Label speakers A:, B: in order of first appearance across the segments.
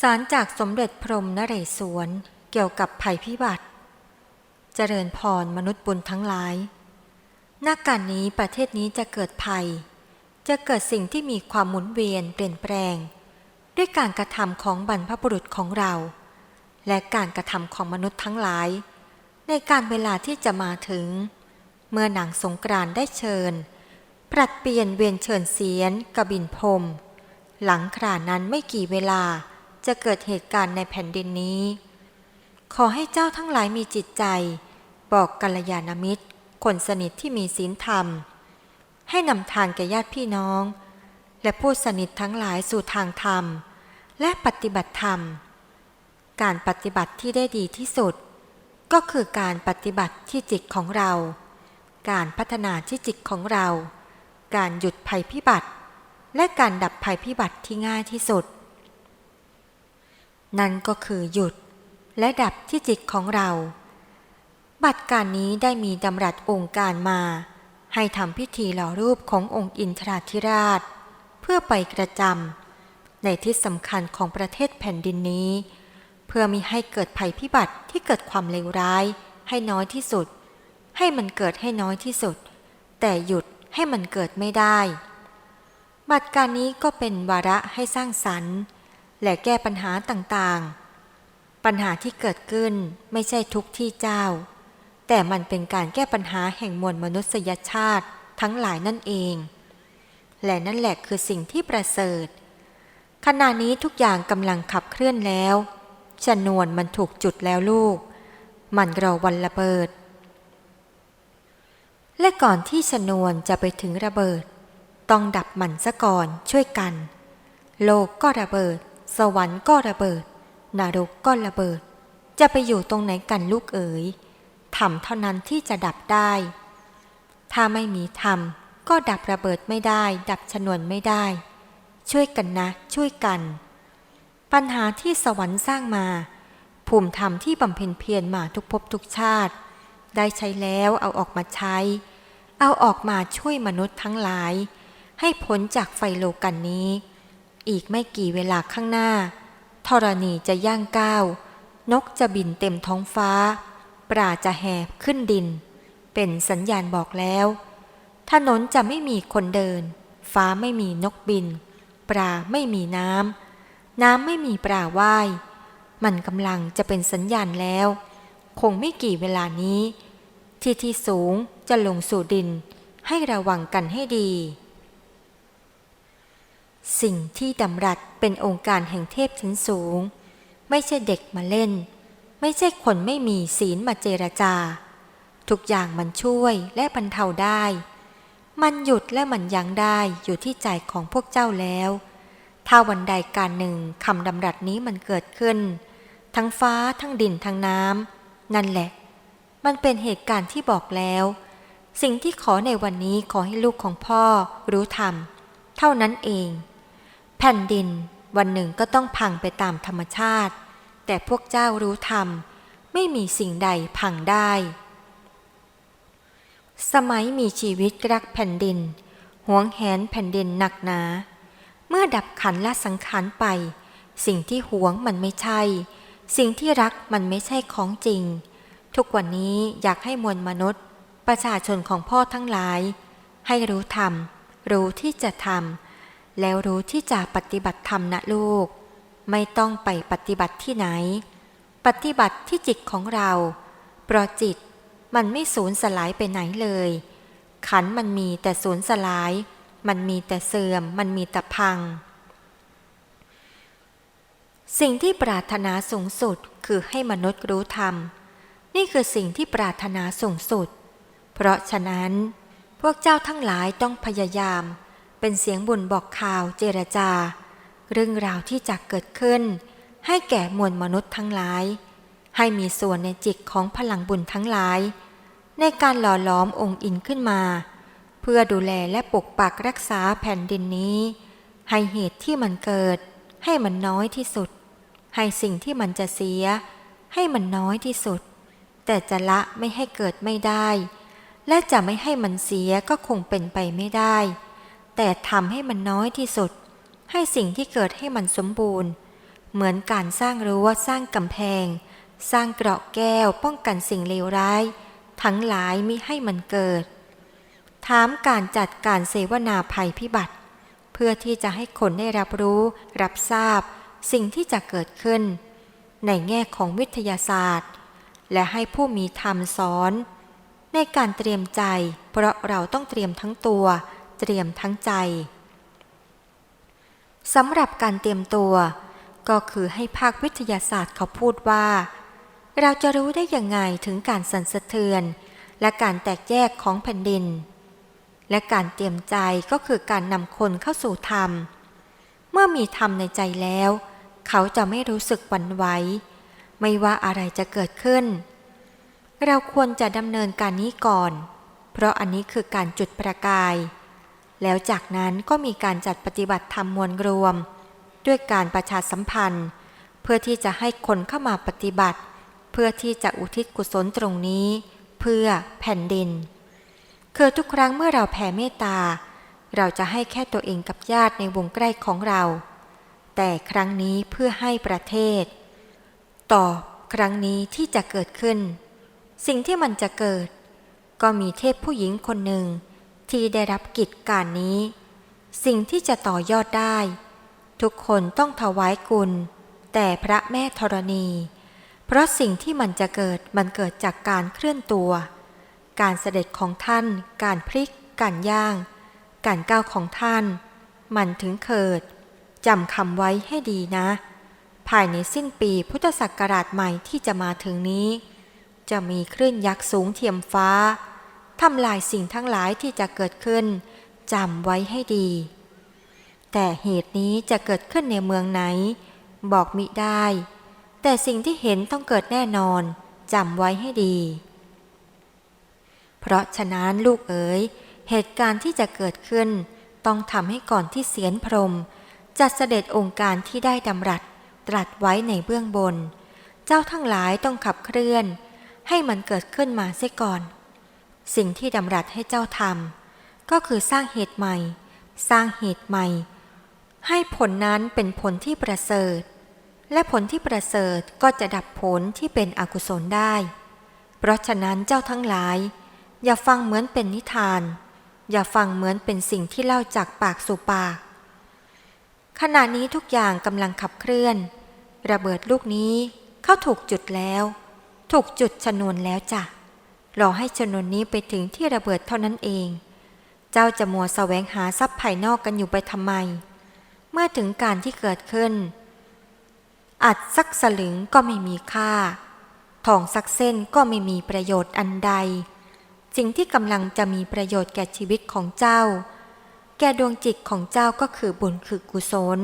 A: สารจากสมเด็จพรมนเรศวร เกี่ยวกับภัยพิบัติ เจริญพรมนุษย์บุญทั้งหลายหนักการนี้ประเทศนี้จะเกิดภัย จะเกิดสิ่งที่มีความหมุนเวียนเปลี่ยนแปลง ด้วยการกระทำของบรรพบุรุษของเรา และการกระทำของมนุษย์ทั้งหลาย ในการเวลาที่จะมาถึง เมื่อหนังสงกรานได้เชิญปรัดเปลี่ยนเวียนเชิญเสียนกบินพรมหลังครานั้นไม่กี่เวลา จะเกิดเหตุการณ์ในแผ่นดินนี้ ขอให้เจ้าทั้งหลายมีจิตใจ บอกกัลยาณมิตร คนสนิทที่มีศีลธรรม ให้นำทางแก่ญาติพี่น้อง และผู้สนิททั้งหลายสู่ทางธรรม และปฏิบัติธรรม การปฏิบัติที่ได้ดีที่สุด ก็คือการปฏิบัติที่จิตของเรา การพัฒนาที่จิตของเรา การหยุดภัยพิบัติ และการดับภัยพิบัติที่ง่ายที่สุด นั่นก็คือหยุดและดับที่จิตของเรา บัตรการนี้ได้มีดำรัสองค์การมา ให้ทำพิธีหล่อรูปขององค์อินทราธิราช เพื่อไปกระจำในที่สำคัญของประเทศแผ่นดินนี้ เพื่อมีให้เกิดภัยพิบัติที่เกิดความเลวร้าย ให้น้อยที่สุด ให้มันเกิดให้น้อยที่สุด แต่หยุดให้มันเกิดไม่ได้ บัตรการนี้ก็เป็นวาระให้สร้างสรรค์ และแก้ปัญหาต่างๆ ปัญหาที่เกิดขึ้นไม่ใช่ทุกที่เจ้า แต่มันเป็นการแก้ปัญหาแห่งมวลมนุษยชาติทั้งหลายนั่นเอง และนั่นแหละคือสิ่งที่ประเสริฐ ขณะนี้ทุกอย่างกำลังขับเคลื่อนแล้วชนวนมันถูกจุดแล้วลูก มันรอวันระเบิด และก่อนที่ชนวนจะไปถึงระเบิด ต้องดับมันซะก่อนช่วยกัน โลกก็ระเบิด สวรรค์ก็ระเบิด นรกก็ระเบิด จะไปอยู่ตรงไหนกันลูกเอ๋ยทำเท่านั้นที่จะดับได้ ถ้าไม่มีธรรมก็ดับระเบิดไม่ได้ ดับชนวนไม่ได้ ช่วยกันนะช่วยกัน ปัญหาที่สวรรค์สร้างมา ภูมิธรรมที่บำเพ็ญเพียรมาทุกภพทุกชาติ ได้ใช้แล้วเอาออกมาใช้ เอาออกมาช่วยมนุษย์ทั้งหลาย ให้พ้นจากไฟโลกันนี้ อีกไม่กี่เวลาข้างหน้า ธรณีจะย่างก้าว นกจะบินเต็มท้องฟ้าปลาจะแหบขึ้นดิน เป็นสัญญาณบอกแล้ว ถนนจะไม่มีคนเดิน ฟ้าไม่มีนกบิน ปลาไม่มีน้ำ น้ำไม่มีปลาว่าย มันกำลังจะเป็นสัญญาณแล้ว คงไม่กี่เวลานี้ ที่ที่สูงจะลงสู่ดินให้ระวังกันให้ดี สิ่งที่ดำรัสเป็นองค์การแห่งเทพชั้นสูง ไม่ใช่เด็กมาเล่น ไม่ใช่คนไม่มีศีลมาเจรจา ทุกอย่างมันช่วยและบรรเทาได้ มันหยุดและมันยั้งได้อยู่ที่ใจของพวกเจ้าแล้ว ถ้าวันใดการหนึ่งคำดำรัสนี้มันเกิดขึ้น ทั้งฟ้าทั้งดินทั้งน้ำนั่นแหละ มันเป็นเหตุการณ์ที่บอกแล้ว สิ่งที่ขอในวันนี้ขอให้ลูกของพ่อรู้ธรรมเท่านั้นเอง แผ่นดินวันหนึ่งก็ต้องพังไปตามธรรมชาติ แต่พวกเจ้ารู้ธรรม ไม่มีสิ่งใดพังได้ สมัยมีชีวิตรักแผ่นดินหวงแหนแผ่นดินหนักหนา เมื่อดับขันละสังขารไป สิ่งที่หวงมันไม่ใช่ สิ่งที่รักมันไม่ใช่ของจริง ทุกวันนี้อยากให้มวลมนุษย์ ประชาชนของพ่อทั้งหลาย ให้รู้ธรรม รู้ที่จะทำ แล้วรู้ที่จะปฏิบัติธรรมนะลูก ไม่ต้องไปปฏิบัติที่ไหน ปฏิบัติที่จิตของเราเพราะจิตมันไม่สูญสลายไปไหนเลย ขันมันมีแต่สูญสลาย มันมีแต่เสื่อม มันมีแต่พัง สิ่งที่ปรารถนาสูงสุดคือให้มนุษย์รู้ธรรม นี่คือสิ่งที่ปรารถนาสูงสุด เพราะฉะนั้น พวกเจ้าทั้งหลายต้องพยายาม เป็นเสียงบุญบอกข่าวเจรจา เรื่องราวที่จะเกิดขึ้น ให้แก่มวลมนุษย์ทั้งหลาย ให้มีส่วนในจิตของพลังบุญทั้งหลาย ในการหล่อหลอมองค์อินขึ้นมา เพื่อดูแลและปกปักรักษาแผ่นดินนี้ ให้เหตุที่มันเกิด ให้มันน้อยที่สุด ให้สิ่งที่มันจะเสีย ให้มันน้อยที่สุด แต่จะละไม่ให้เกิดไม่ได้และจะไม่ให้มันเสียก็คงเป็นไปไม่ได้ แต่ทำให้มันน้อยที่สุด ให้สิ่งที่เกิดให้มันสมบูรณ์ เหมือนการสร้างรั้วสร้างกำแพง สร้างเกราะแก้วป้องกันสิ่งเลวร้าย ทั้งหลายมิให้มันเกิด ถามการจัดการเสวนาภัยพิบัติ เพื่อที่จะให้คนได้รับรู้ รับทราบ สิ่งที่จะเกิดขึ้น ในแง่ของวิทยาศาสตร์ และให้ผู้มีธรรมสอน ในการเตรียมใจ เพราะเราต้องเตรียมทั้งตัว เตรียมทั้งใจสำหรับการเตรียมตัว ก็คือให้ภาควิทยาศาสตร์เขาพูดว่า เราจะรู้ได้ยังไงถึงการสั่นสะเทือน และการแตกแยกของแผ่นดิน และการเตรียมใจก็คือการนำคนเข้าสู่ธรรม เมื่อมีธรรมในใจแล้ว เขาจะไม่รู้สึกหวั่นไหวไม่ว่าอะไรจะเกิดขึ้น เราควรจะดำเนินการนี้ก่อน เพราะอันนี้คือการจุดประกาย แล้วจากนั้นก็มีการจัดปฏิบัติธรรมมวลรวม ด้วยการประชาสัมพันธ์ เพื่อที่จะให้คนเข้ามาปฏิบัติ เพื่อที่จะอุทิศกุศลตรงนี้ เพื่อแผ่นดิน คือทุกครั้งเมื่อเราแผ่เมตตา เราจะให้แค่ตัวเองกับญาติในวงใกล้ของเรา แต่ครั้งนี้เพื่อให้ประเทศ ต่อครั้งนี้ที่จะเกิดขึ้น สิ่งที่มันจะเกิด ก็มีเทพผู้หญิงคนหนึ่ง ที่ได้รับกิจการนี้ สิ่งที่จะต่อยอดได้ ทุกคนต้องถวายกุลแต่พระแม่ธรณี เพราะสิ่งที่มันจะเกิดมันเกิดจากการเคลื่อนตัว การเสด็จของท่าน การพลิก การย่าง การก้าวของท่าน มันถึงเกิดจำคำไว้ให้ดีนะ ภายในสิ้นปีพุทธศักราชใหม่ที่จะมาถึงนี้ จะมีคลื่นยักษ์สูงเทียมฟ้า ทำลายสิ่งทั้งหลายที่จะเกิดขึ้นจำไว้ให้ดี แต่เหตุนี้จะเกิดขึ้นในเมืองไหน บอกมิได้ แต่สิ่งที่เห็นต้องเกิดแน่นอนจำไว้ให้ดี เพราะฉะนั้นลูกเอ๋ยเหตุการณ์ที่จะเกิดขึ้น ต้องทำให้ก่อนที่เสียนพรมจัดเสด็จองค์การที่ได้ดำรัสตรัสไว้ในเบื้องบน เจ้าทั้งหลายต้องขับเคลื่อน ให้มันเกิดขึ้นมาเสียก่อน สิ่งที่ดำรัสให้เจ้าทำก็คือสร้างเหตุใหม่ สร้างเหตุใหม่ ให้ผลนั้นเป็นผลที่ประเสริฐ และผลที่ประเสริฐก็จะดับผลที่เป็นอกุศลได้ เพราะฉะนั้นเจ้าทั้งหลาย อย่าฟังเหมือนเป็นนิทาน อย่าฟังเหมือนเป็นสิ่งที่เล่าจากปากสู่ปาก ขณะนี้ทุกอย่างกำลังขับเคลื่อน ระเบิดลูกนี้เข้าถูกจุดแล้ว ถูกจุดชนวนแล้วจ้ะ รอให้ชนวนนี้ไปถึงที่ระเบิดเท่านั้นเอง เจ้าจะมัวแสวงหาทรัพย์ภายนอกกันอยู่ไปทำไม เมื่อถึงการที่เกิดขึ้น อัดสักสลึงก็ไม่มีค่า ทองสักเส้นก็ไม่มีประโยชน์อันใด สิ่งที่กำลังจะมีประโยชน์แก่ชีวิตของเจ้า แก่ดวงจิตของเจ้าก็คือบุญคือกุศล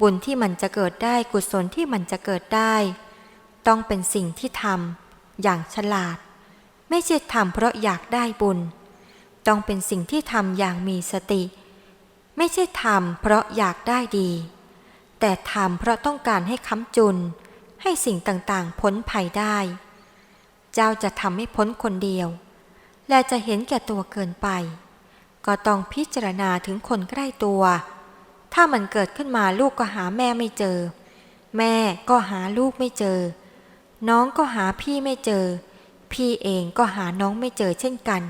A: บุญที่มันจะเกิดได้กุศลที่มันจะเกิดได้ ต้องเป็นสิ่งที่ทำอย่างฉลาด ไม่ใช่ทำเพราะอยากได้บุญ ต้องเป็นสิ่งที่ทำอย่างมีสติ ไม่ใช่ทำเพราะอยากได้ดี แต่ทำเพราะต้องการให้ค้ำจุน ให้สิ่งต่างๆพ้นภัยได้ เจ้าจะทำให้พ้นคนเดียว และจะเห็นแก่ตัวเกินไป ก็ต้องพิจารณาถึงคนใกล้ตัว ถ้ามันเกิดขึ้นมาลูกก็หาแม่ไม่เจอ แม่ก็หาลูกไม่เจอ น้องก็หาพี่ไม่เจอ พี่เองก็หาน้องไม่เจอเช่นกัน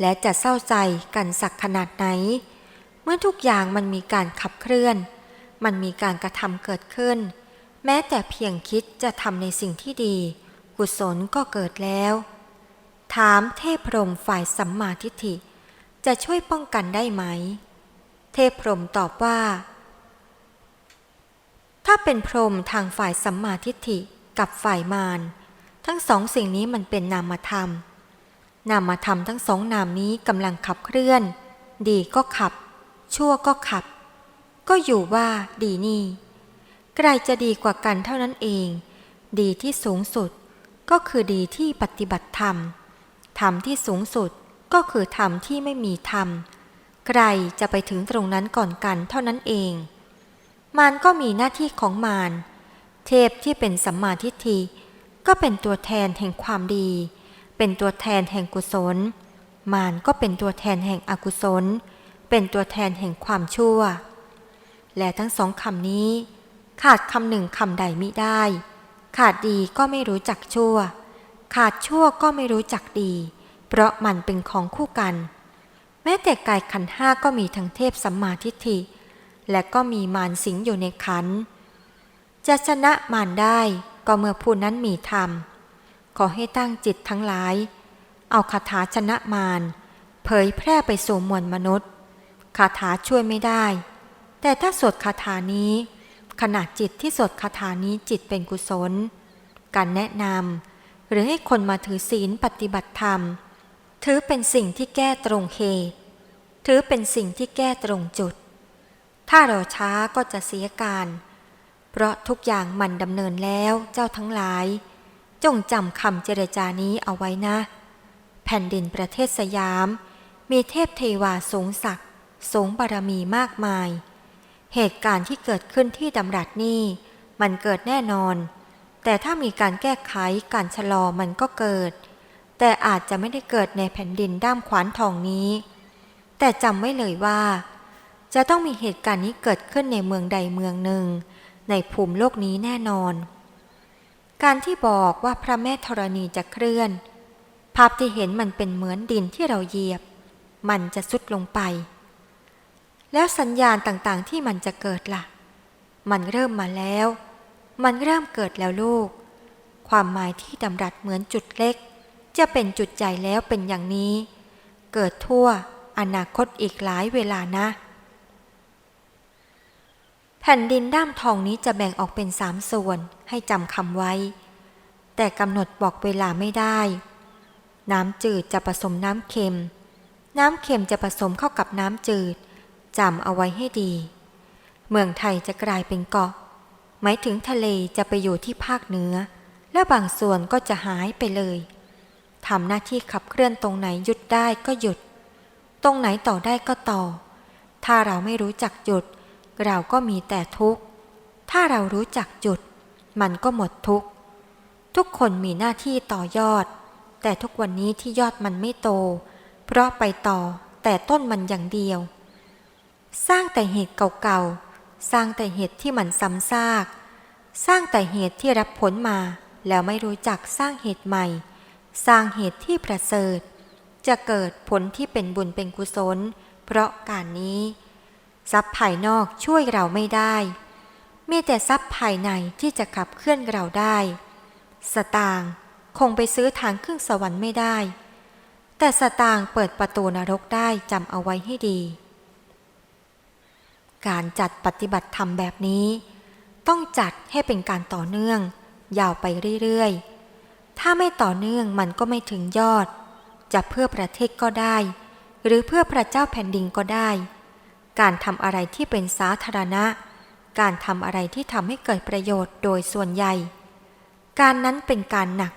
A: และจะเศร้าใจกันสักขนาดไหน เมื่อทุกอย่างมันมีการขับเคลื่อน มันมีการกระทำเกิดขึ้น แม้แต่เพียงคิดจะทำในสิ่งที่ดี กุศลก็เกิดแล้ว ถามเทพพรหมฝ่ายสัมมาทิฏฐิ จะช่วยป้องกันได้ไหม เทพพรหมตอบว่า ถ้าเป็นพรหมทางฝ่ายสัมมาทิฏฐิกับฝ่ายมาร ทั้งสองสิ่งนี้มันเป็นนามธรรม นามธรรมทั้งสองนามนี้กำลังขับเคลื่อน ดีก็ขับ ชั่วก็ขับ ก็อยู่ว่าดีนี่ใครจะดีกว่ากันเท่านั้นเอง ดีที่สูงสุดก็คือดีที่ปฏิบัติธรรม ธรรมที่สูงสุดก็คือธรรมที่ไม่มีธรรม ใครจะไปถึงตรงนั้นก่อนกันเท่านั้นเอง มารก็มีหน้าที่ของมาร เทพที่เป็นสัมมาทิฏฐิ ก็เป็นตัวแทนแห่งความดี เป็นตัวแทนแห่งกุศล มารก็เป็นตัวแทนแห่งอกุศล เป็นตัวแทนแห่งความชั่ว และทั้งสองคำนี้ ขาดคำหนึ่งคำใดมิได้ ขาดดีก็ไม่รู้จักชั่ว ขาดชั่วก็ไม่รู้จักดี เพราะมันเป็นของคู่กัน แม้แต่กายขันห้าก็มีทั้งเทพสัมมาทิฏฐิ และก็มีมารสิงอยู่ในขันจะชนะมารได้ ก็เมื่อผู้นั้นมีธรรม ขอให้ตั้งจิตทั้งหลาย เอาคาถาชนะมารเผยแพร่ไปสู่มวลมนุษย์คาถาช่วยไม่ได้ แต่ถ้าสวดคาถานี้ ขณะจิตที่สวดคาถานี้จิตเป็นกุศล การแนะนำหรือให้คนมาถือศีลปฏิบัติธรรม ถือเป็นสิ่งที่แก้ตรงเหตุถือเป็นสิ่งที่แก้ตรงจุด ถ้าเราช้าก็จะเสียการ เพราะทุกอย่างมันดำเนินแล้วเจ้าทั้งหลาย จงจำคำเจรจานี้เอาไว้นะ แผ่นดินประเทศสยาม มีเทพเทวาสูงศักดิ์สูงบารมีมากมาย เหตุการณ์ที่เกิดขึ้นที่ดำรัสนี่มันเกิดแน่นอน แต่ถ้ามีการแก้ไขการชะลอมันก็เกิด แต่อาจจะไม่ได้เกิดในแผ่นดินด้ามขวานทองนี้ แต่จำไว้เลยว่า จะต้องมีเหตุการณ์นี้เกิดขึ้นในเมืองใดเมืองหนึ่ง ในภูมิโลกนี้แน่นอน การที่บอกว่าพระแม่ธรณีจะเคลื่อน ภาพที่เห็นมันเป็นเหมือนดินที่เราเหยียบ มันจะสุดลงไป แล้วสัญญาณต่างๆที่มันจะเกิดละ่ะ มันเริ่มมาแล้ว มันเริ่มเกิดแล้วลูก ความหมายที่ดำรัสเหมือนจุดเล็ก จะเป็นจุดใหญ่แล้วเป็นอย่างนี้ เกิดทั่วอนาคตอีกหลายเวลานะ แผ่นดินด้ามทองนี้จะแบ่งออกเป็นสามส่วนให้จำคำไว้ แต่กำหนดบอกเวลาไม่ได้ น้ำจืดจะผสมน้ำเค็ม น้ำเค็มจะผสมเข้ากับน้ำจืดจำเอาไว้ให้ดี เมืองไทยจะกลายเป็นเกาะ หมายถึงทะเลจะไปอยู่ที่ภาคเหนือ และบางส่วนก็จะหายไปเลยทำหน้าที่ขับเคลื่อนตรงไหนหยุดได้ก็หยุด ตรงไหนต่อได้ก็ต่อ ถ้าเราไม่รู้จักหยุด เราก็มีแต่ทุกข์ ถ้าเรารู้จักหยุด มันก็หมดทุกข์ ทุกคนมีหน้าที่ต่อยอด แต่ทุกวันนี้ที่ยอดมันไม่โต เพราะไปต่อแต่ต้นมันอย่างเดียว สร้างแต่เหตุเก่าๆ สร้างแต่เหตุที่มันซ้ำซาก สร้างแต่เหตุที่รับผลมา แล้วไม่รู้จักสร้างเหตุใหม่ สร้างเหตุที่ประเสริฐ จะเกิดผลที่เป็นบุญเป็นกุศล เพราะการนี้ ทรัพย์ภายนอกช่วยเราไม่ได้ มีแต่ทรัพย์ภายในที่จะขับเคลื่อนเราได้ สตางค์คงไปซื้อทางขึ้นสวรรค์ไม่ได้ แต่สตางค์เปิดประตูนรกได้จำเอาไว้ให้ดี การจัดปฏิบัติธรรมแบบนี้ ต้องจัดให้เป็นการต่อเนื่อง ยาวไปเรื่อยๆ ถ้าไม่ต่อเนื่องมันก็ไม่ถึงยอด จะเพื่อประเทศก็ได้ หรือเพื่อพระเจ้าแผ่นดินก็ได้ การทำอะไรที่เป็นสาธารณะ การทำอะไรที่ทำให้เกิดประโยชน์โดยส่วนใหญ่ การนั้นเป็นการหนัก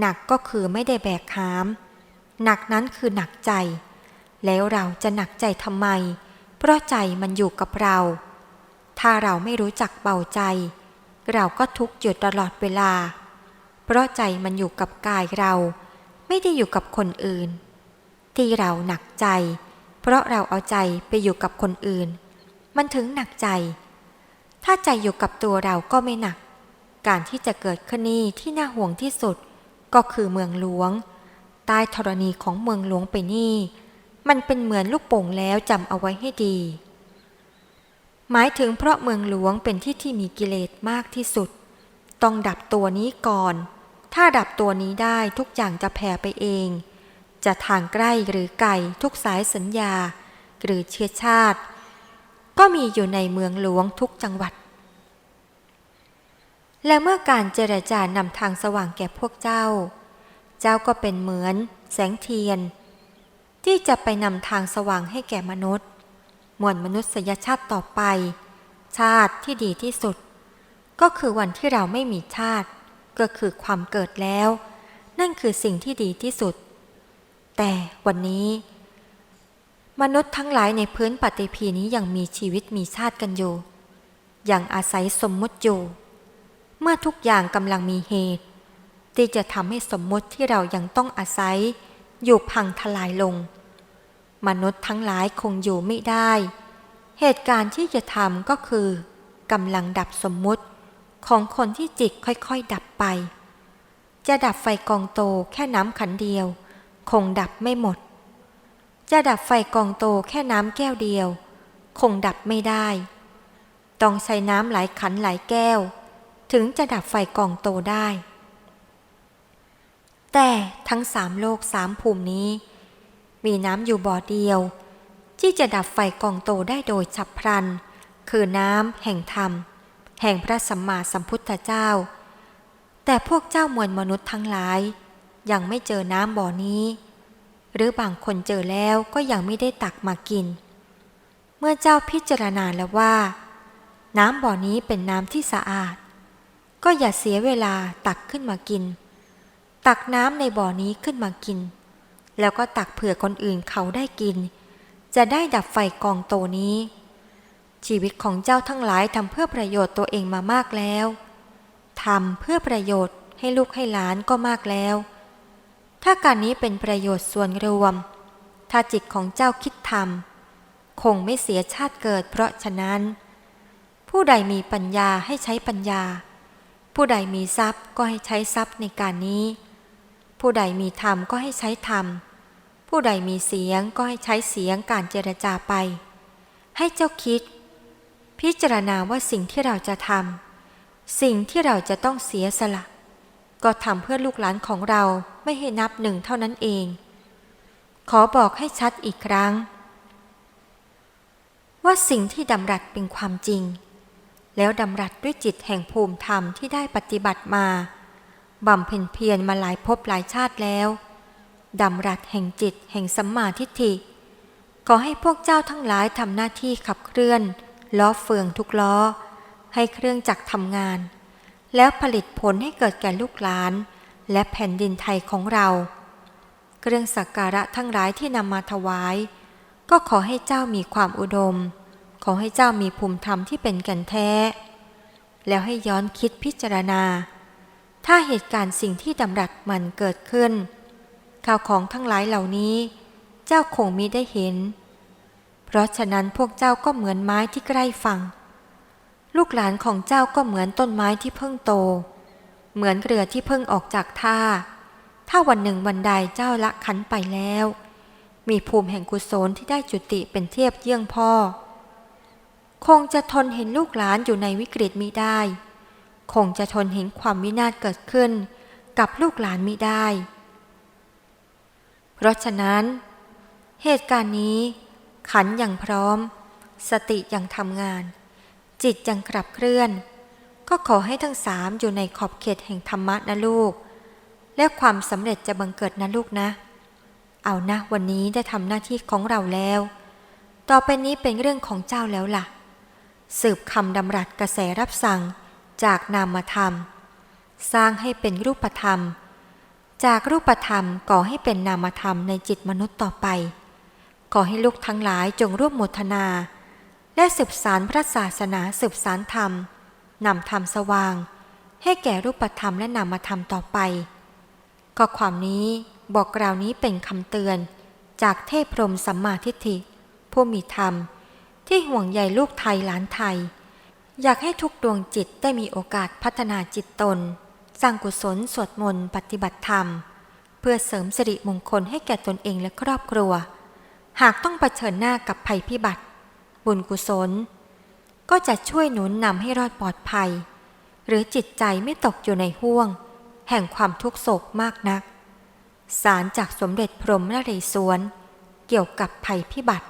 A: หนักก็คือไม่ได้แบกหาม หนักนั้นคือหนักใจ แล้วเราจะหนักใจทำไม เพราะใจมันอยู่กับเรา ถ้าเราไม่รู้จักเบาใจ เราก็ทุกข์อยู่ตลอดเวลา เพราะใจมันอยู่กับกายเรา ไม่ได้อยู่กับคนอื่น ที่เราหนักใจ ราะเราเอาใจไปอยู่กับคนอื่น มันถึงหนักใจ ถ้าใจอยู่กับตัวเราก็ไม่หนัก การที่จะเกิดขึ้นนี้ที่น่าห่วงที่สุด ก็คือเมืองหลวง ใต้ธรณีของเมืองหลวงไปนี่ มันเป็นเหมือนลูกโป่งแล้วจำเอาไว้ให้ดี หมายถึงเพราะเมืองหลวงเป็นที่ที่มีกิเลสมากที่สุด ต้องดับตัวนี้ก่อน ถ้าดับตัวนี้ได้ทุกอย่างจะแผ่ไปเอง จะทางใกล้หรือไกลทุกสายสัญญา หรือเชื้อชาติ ก็มีอยู่ในเมืองหลวงทุกจังหวัด และเมื่อการเจรจานำทางสว่างแก่พวกเจ้า เจ้าก็เป็นเหมือน แสงเทียน ที่จะไปนำทางสว่างให้แก่มนุษย์ มวลมนุษยชาติต่อไป ชาติที่ดีที่สุด ก็คือวันที่เราไม่มีชาติ ก็คือความเกิดแล้ว นั่นคือสิ่งที่ดีที่สุด แต่วันนี้ มนุษย์ทั้งหลายในพื้นปฏิพีนี้ยังมีชีวิตมีชาติกันอยู่ ยังอาศัยสมมุติอยู่ เมื่อทุกอย่างกำลังมีเหตุ ที่จะทำให้สมมติที่เรายังต้องอาศัย อยู่พังทลายลง มนุษย์ทั้งหลายคงอยู่ไม่ได้ เหตุการณ์ที่จะทำก็คือกำลังดับสมมุติของคนที่จิตค่อยๆดับไป จะดับไฟกองโตแค่น้ำขันเดียว คงดับไม่หมด จะดับไฟกองโตแค่น้ำแก้วเดียว คงดับไม่ได้ ต้องใช้น้ำหลายขันหลายแก้ว ถึงจะดับไฟกองโตได้ แต่ทั้งสามโลกสามภูมินี้ มีน้ำอยู่บ่อเดียว ที่จะดับไฟกองโตได้โดยฉับพลัน คือน้ำแห่งธรรม แห่งพระสัมมาสัมพุทธเจ้า แต่พวกเจ้ามวลมนุษย์ทั้งหลาย ยังไม่เจอน้ำบ่อนี้ หรือบางคนเจอแล้วก็ยังไม่ได้ตักมากิน เมื่อเจ้าพิจารณาแล้วว่า น้ำบ่อนี้เป็นน้ำที่สะอาด ก็อย่าเสียเวลาตักขึ้นมากิน ตักน้ำในบ่อนี้ขึ้นมากิน แล้วก็ตักเผื่อคนอื่นเขาได้กิน จะได้ดับไฟกองโตนี้ ชีวิตของเจ้าทั้งหลายทำเพื่อประโยชน์ตัวเองมามากแล้วทำเพื่อประโยชน์ให้ลูกให้หลานก็มากแล้ว ถ้าการนี้เป็นประโยชน์ส่วนรวม ถ้าจิตของเจ้าคิดทำคงไม่เสียชาติเกิดเพราะฉะนั้น ผู้ใดมีปัญญาให้ใช้ปัญญา ผู้ใดมีทรัพย์ก็ให้ใช้ทรัพย์ในการนี้ ผู้ใดมีธรรมก็ให้ใช้ธรรม ผู้ใดมีเสียงก็ให้ใช้เสียงการเจรจาไป ให้เจ้าคิด พิจารณาว่าสิ่งที่เราจะทำสิ่งที่เราจะต้องเสียสละ ก็ทำเพื่อลูกหลานของเราไม่ให้นับหนึ่งเท่านั้นเอง ขอบอกให้ชัดอีกครั้ง ว่าสิ่งที่ดำรัสเป็นความจริง แล้วดำรัสด้วยจิตแห่งภูมิธรรมที่ได้ปฏิบัติมาบำเพ็ญเพียรมาหลายภพหลายชาติแล้วดำรัสแห่งจิตแห่งสัมมาทิฏฐิขอให้พวกเจ้าทั้งหลายทำหน้าที่ขับเคลื่อน ล้อเฟืองทุกล้อ ให้เครื่องจักรทำงาน แล้วผลิตผลให้เกิดแก่ลูกหลาน และแผ่นดินไทยของเรา เครื่องสักการะทั้งหลายที่นำมาถวาย ก็ขอให้เจ้ามีความอุดม ขอให้เจ้ามีภูมิธรรมที่เป็นแกันแท้ แล้วให้ย้อนคิดพิจารณา ถ้าเหตุการณ์สิ่งที่ดำรัสมันเกิดขึ้น ข่าวของทั้งหลายเหล่านี้ เจ้าคงมิได้เห็น เพราะฉะนั้นพวกเจ้าก็เหมือนไม้ที่ใกล้ฝั่ง ลูกหลานของเจ้าก็เหมือนต้นไม้ที่เพิ่งโต เหมือนเรือที่เพิ่งออกจากท่า ถ้าวันหนึ่งวันใดเจ้าละขันไปแล้ว มีภูมิแห่งกุศลที่ได้จุติเป็นเทียบเยี่ยงพ่อ คงจะทนเห็นลูกหลานอยู่ในวิกฤตมิได้ คงจะทนเห็นความวินาศเกิดขึ้น กับลูกหลานมิได้ เพราะฉะนั้น เหตุการณ์นี้ ขันอย่างพร้อม สติอยังทำงาน จิตยังกลับเคลื่อน ก็ขอให้ทั้งสามอยู่ในขอบเขตแห่งธรรมะนะลูก และความสำเร็จจะบังเกิดนะลูกนะ เอานะวันนี้ได้ทำหน้าที่ของเราแล้ว ต่อไปนี้เป็นเรื่องของเจ้าแล้วล่ะ สืบคำดำรัสกระแสรับสั่งจากนามธรรม สร้างให้เป็นรูปธรรม จากรูปธรรมก่อให้เป็นนามธรรมในจิตมนุษย์ต่อไป ขอให้ลูกทั้งหลายจงร่วมโมทนา และสืบสารพระศาสนาสืบสารธรรมนำธรรมสว่าง ให้แก่รูปธรรมและนามธรรมต่อไป ก็ความนี้บอกกล่าวนี้เป็นคำเตือน จากเทพพรมสัมมาทิฏฐิ ผู้มีธรรม ที่ห่วงใยลูกไทยหลานไทย อยากให้ทุกดวงจิตได้มีโอกาสพัฒนาจิตตน สร้างกุศลสวดมนต์ปฏิบัติธรรม เพื่อเสริมสิริมงคลให้แก่ตนเองและครอบครัว หากต้องเผชิญหน้ากับภัยพิบัติ บุญกุศล ก็จะช่วยหนุนนำให้รอดปลอดภัย หรือจิตใจไม่ตกอยู่ในห่วง แห่งความทุกโศกมากนัก สารจากสมเด็จพรหมนเรศวร เกี่ยวกับภัยพิบัติ